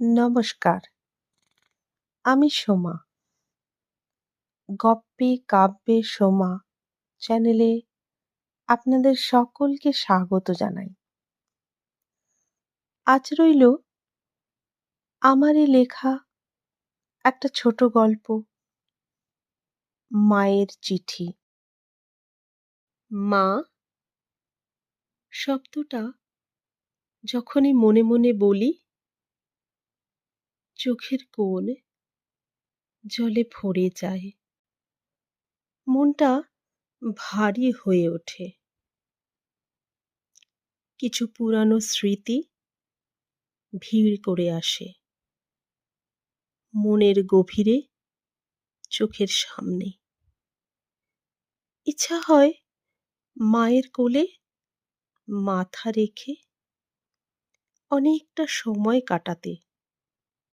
নমস্কার। আমি সোমা। গপ্পে কাব্যে সোমা চ্যানেলে আপনাদের সকলকে স্বাগত জানাই। আজ রইল আমারই লেখা একটা ছোট গল্প, মায়ের চিঠি। মা, শব্দটা যখনই মনে মনে বলি চোখের কোণ জলে ভরে যায়। মনটা ভারী হয়ে ওঠে। কিছু পুরানো স্মৃতি ভিড় করে আসে। মনের গভীরে চোখের সামনে। ইচ্ছা হয় মায়ের কোলে মাথা রেখে অনেকটা সময় কাটাতে।